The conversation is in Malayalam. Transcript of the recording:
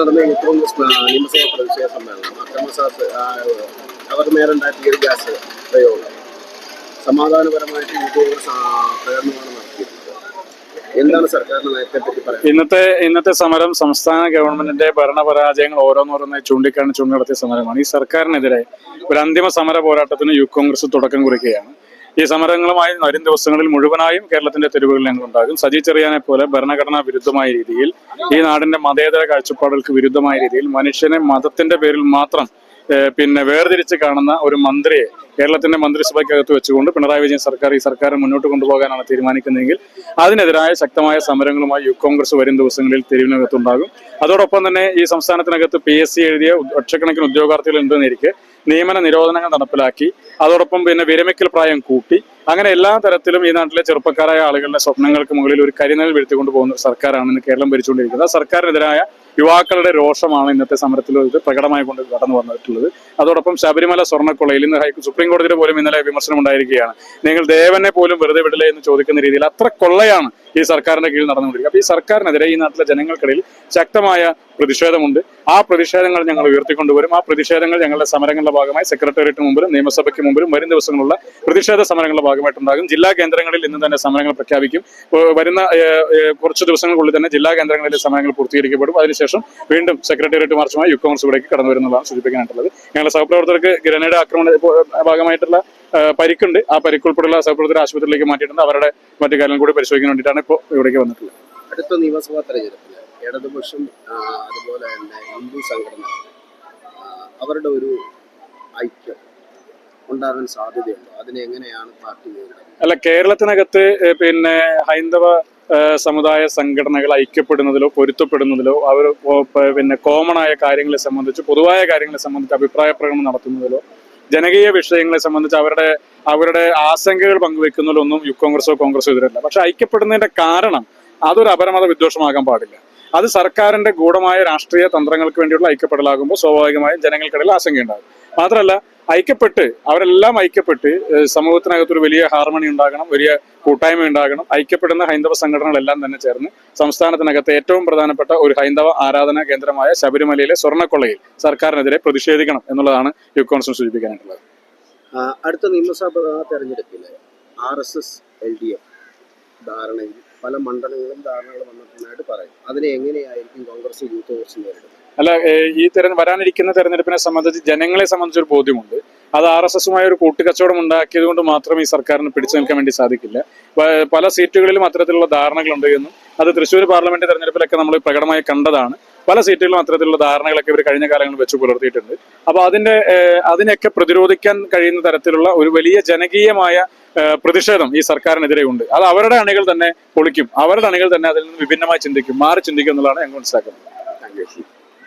നടന്ന ഏറ്റവും നിയമസഭാ പ്രതിഷേധ സമ്മേളനം. അക്രമസാത്ത് അവർ നേരുണ്ടായ തീർ ഗ്യാസ് പ്രയോഗം. സമാധാനപരമായിട്ട് യൂട്യൂബർ പ്രകടനമാണ് പറയുന്നത് ഇന്നത്തെ ഇന്നത്തെ സമരം സംസ്ഥാന ഗവൺമെന്റിന്റെ ഭരണപരാജയങ്ങൾ ഓരോന്നോരോന്നായി ചൂണ്ടിക്കാണിച്ചുകൊണ്ട് നടത്തിയ സമരമാണ്. ഈ സർക്കാരിനെതിരെ ഒരു അന്തിമ സമര പോരാട്ടത്തിന് യൂത്ത് കോൺഗ്രസ് തുടക്കം കുറിക്കുകയാണ്. ഈ സമരങ്ങളുമായി വരും ദിവസങ്ങളിൽ മുഴുവനായും കേരളത്തിന്റെ തെരുവുകളിൽ ഞങ്ങൾ ഉണ്ടാകും. സജി ചെറിയാനെ പോലെ ഭരണഘടനാ വിരുദ്ധമായ രീതിയിൽ ഈ നാടിന്റെ മതേതര കാഴ്ചപ്പാടുകൾക്ക് വിരുദ്ധമായ രീതിയിൽ മനുഷ്യനെ മതത്തിന്റെ പേരിൽ മാത്രം പിന്നെ വേർതിരിച്ച് കാണുന്ന ഒരു മന്ത്രിയെ കേരളത്തിന്റെ മന്ത്രിസഭയ്ക്കകത്ത് വെച്ചുകൊണ്ട് പിണറായി വിജയൻ സർക്കാർ ഈ സർക്കാർ മുന്നോട്ട് കൊണ്ടുപോകാനാണ് തീരുമാനിക്കുന്നതെങ്കിൽ അതിനെതിരായ ശക്തമായ സമരങ്ങളുമായി യൂത്ത് കോൺഗ്രസ് വരും ദിവസങ്ങളിൽ തെരുവിനകത്തുണ്ടാകും. അതോടൊപ്പം തന്നെ ഈ സംസ്ഥാനത്തിനകത്ത് പി എസ് സി എഴുതിയ ലക്ഷക്കണക്കിന് ഉദ്യോഗാർത്ഥികൾ ഉണ്ടെന്നിരിക്കെ നിയമന നിരോധനങ്ങൾ നടപ്പിലാക്കി. അതോടൊപ്പം പിന്നെ വിരമിക്കൽ പ്രായം കൂട്ടി. അങ്ങനെ എല്ലാ തരത്തിലും ഈ നാട്ടിലെ ചെറുപ്പക്കാരായ ആളുകളുടെ സ്വപ്നങ്ങൾക്ക് മുകളിൽ ഒരു കരിനൽ വീഴ്ത്തിക്കൊണ്ട് പോകുന്ന സർക്കാരാണ് ഇന്ന് കേരളം ഭരിച്ചുകൊണ്ടിരിക്കുന്നത്. സർക്കാരിനെതിരായ യുവാക്കളുടെ രോഷമാണ് ഇന്നത്തെ സമരത്തിൽ ഇത് പ്രകടമായി കൊണ്ട് കടന്നു വന്നിട്ടുള്ളത്. അതോടൊപ്പം ശബരിമല സ്വർണക്കൊള്ളയിൽ ഇന്ന് ഹൈ സുപ്രീം പോലും ഇന്നലെ വിമർശനം ഉണ്ടായിരിക്കുകയാണ്. നിങ്ങൾ ദേവനെ പോലും വെറുതെ വിടില്ലേ എന്ന് ചോദിക്കുന്ന രീതിയിൽ അത്ര കൊള്ളയാണ് ഈ സർക്കാരിന്റെ കീഴിൽ നടന്നുകൊണ്ടിരിക്കുക അപ്പൊ ഈ സർക്കാരിനെതിരെ ഈ നാട്ടിലെ ജനങ്ങൾക്കിടയിൽ ശക്തമായ പ്രതിഷേധമുണ്ട്. ആ പ്രതിഷേധങ്ങൾ ഞങ്ങൾ ഉയർത്തിക്കൊണ്ടുവരും. ആ പ്രതിഷേധങ്ങൾ ഞങ്ങളുടെ സമരങ്ങളുടെ ഭാഗമായി സെക്രട്ടേറിയറ്റ് മുമ്പിലും നിയമസഭയ്ക്ക് മുമ്പിലും വരും ദിവസങ്ങളുള്ള പ്രതിഷേധ സമരങ്ങളുടെ ഭാഗമായിട്ടുണ്ടാകും. ജില്ലാ കേന്ദ്രങ്ങളിൽ ഇന്ന് തന്നെ സമരങ്ങൾ പ്രഖ്യാപിക്കും. വരുന്ന കുറച്ച് ദിവസങ്ങൾക്കുള്ളിൽ തന്നെ ജില്ലാ കേന്ദ്രങ്ങളിലെ സമരങ്ങൾ പൂർത്തീകരിക്കപ്പെടും. അതിനുശേഷം വീണ്ടും സെക്രട്ടേറിയറ്റ് മാർച്ചുമായി യുക്ക കോൺഗ്രസ് ഇവിടേക്ക് കടന്നു വരുന്നതാണ് സൂചിപ്പിക്കാനായിട്ടുള്ളത്. ഞങ്ങളുടെ സഹപ്രവർത്തകർക്ക് ഗ്രനേഡ് ആക്രമണ ഭാഗമായിട്ടുള്ള പരിക്കുണ്ട്. ആ പരിക്കുൾപ്പെടെയുള്ള സഹപ്രവർത്തകർ ആശുപത്രിയിലേക്ക് മാറ്റിയിട്ടുണ്ട്. അവരുടെ മറ്റു കാര്യങ്ങൾ കൂടി പരിശോധിക്കാൻ വേണ്ടിയിട്ടാണ് ഇപ്പോൾ ഇവിടേക്ക് വന്നിട്ടുള്ളത്. അടുത്ത നിയമസഭാ തെരഞ്ഞെടുപ്പിൽ ഇടതുപക്ഷം അതുപോലെ തന്നെ ഹിന്ദു സംഘടന അവരുടെ ഒരു ഐക്യം ഉണ്ടാകാൻ സാധ്യതയുണ്ടോ? അതിനെ എങ്ങനെയാണ് പാർട്ടി അല്ല കേരളത്തിനകത്ത് പിന്നെ ഹൈന്ദവ സമുദായ സംഘടനകൾ ഐക്യപ്പെടുന്നതിലോ പൊരുത്തപ്പെടുന്നതിലോ അവർ പിന്നെ കോമൺ ആയ കാര്യങ്ങളെ സംബന്ധിച്ച് പൊതുവായ കാര്യങ്ങളെ സംബന്ധിച്ച് അഭിപ്രായ പ്രകടനം നടത്തുന്നതിലോ ജനകീയ വിഷയങ്ങളെ സംബന്ധിച്ച് അവരുടെ അവരുടെ ആശങ്കകൾ പങ്കുവെക്കുന്നതിലോ ഒന്നും യു കോൺഗ്രസോ കോൺഗ്രസോ എതിരല്ല. പക്ഷെ ഐക്യപ്പെടുന്നതിന്റെ കാരണം അതൊരു അപരമത വിദ്വേഷമാകാൻ പാടില്ല. അത് സർക്കാരിന്റെ ഗൂഢമായ രാഷ്ട്രീയ തന്ത്രങ്ങൾക്ക് വേണ്ടിയുള്ള ഐക്യപ്പെടലാകുമ്പോൾ സ്വാഭാവികമായും ജനങ്ങൾക്കിടയിൽ ആശങ്കയുണ്ടാകും. മാത്രമല്ല ഐക്യപ്പെട്ട് അവരെല്ലാം ഐക്യപ്പെട്ട് സമൂഹത്തിനകത്തൊരു വലിയ ഹാർമണി ഉണ്ടാകണം വലിയ കൂട്ടായ്മ ഉണ്ടാകണം. ഐക്യപ്പെടുന്ന ഹൈന്ദവ സംഘടനകളെല്ലാം തന്നെ ചേർന്ന് സംസ്ഥാനത്തിനകത്ത് ഏറ്റവും പ്രധാനപ്പെട്ട ഒരു ഹൈന്ദവ ആരാധനാ കേന്ദ്രമായ ശബരിമലയിലെ സ്വർണക്കൊള്ളയിൽ സർക്കാരിനെതിരെ പ്രതിഷേധിക്കണം എന്നുള്ളതാണ് യുക്ക് കോൺഗ്രസ് സൂചിപ്പിക്കാനായിട്ടുള്ളത്. അടുത്ത നിയമസഭാ തെരഞ്ഞെടുപ്പിൽ R S S L D F ധാരണയിൽ പല മണ്ഡലങ്ങളും ധാരണകൾ വന്നിട്ടുള്ളതായിട്ട് പറയും അതിനെ എങ്ങനെയായിരിക്കും കോൺഗ്രസ് യൂത്ത് കോൺഗ്രസ് നേരിടുന്നത്? അല്ല ഈ തെര വരാനിരിക്കുന്ന തെരഞ്ഞെടുപ്പിനെ സംബന്ധിച്ച് ജനങ്ങളെ സംബന്ധിച്ച് ഒരു ബോധ്യമുണ്ട്. അത് ആർ എസ് എസുമായി ഒരു കൂട്ടുകച്ചവടം ഉണ്ടാക്കിയത് കൊണ്ട് മാത്രം ഈ സർക്കാരിന് പിടിച്ചു നിൽക്കാൻ വേണ്ടി സാധിക്കില്ല. പല സീറ്റുകളിലും അത്തരത്തിലുള്ള ധാരണകളുണ്ട് എന്നും അത് തൃശ്ശൂർ പാർലമെന്റ് തെരഞ്ഞെടുപ്പിലൊക്കെ നമ്മൾ പ്രകടമായി കണ്ടതാണ്. പല സീറ്റുകളിലും അത്തരത്തിലുള്ള ധാരണകളൊക്കെ ഇവർ കഴിഞ്ഞ കാലങ്ങളിൽ വെച്ച് പുലർത്തിയിട്ടുണ്ട്. അപ്പൊ അതിന്റെ അതിനെയൊക്കെ പ്രതിരോധിക്കാൻ കഴിയുന്ന തരത്തിലുള്ള ഒരു വലിയ ജനകീയമായ പ്രതിഷേധം ഈ സർക്കാരിനെതിരെ ഉണ്ട് അത് അവരുടെ അണികൾ തന്നെ പൊളിക്കും. അവരുടെ അണികൾ തന്നെ അതിൽ നിന്ന് വിഭിന്നമായി ചിന്തിക്കും മാറി ചിന്തിക്കും എന്നുള്ളതാണ് ഞങ്ങൾ മനസ്സിലാക്കുന്നത്.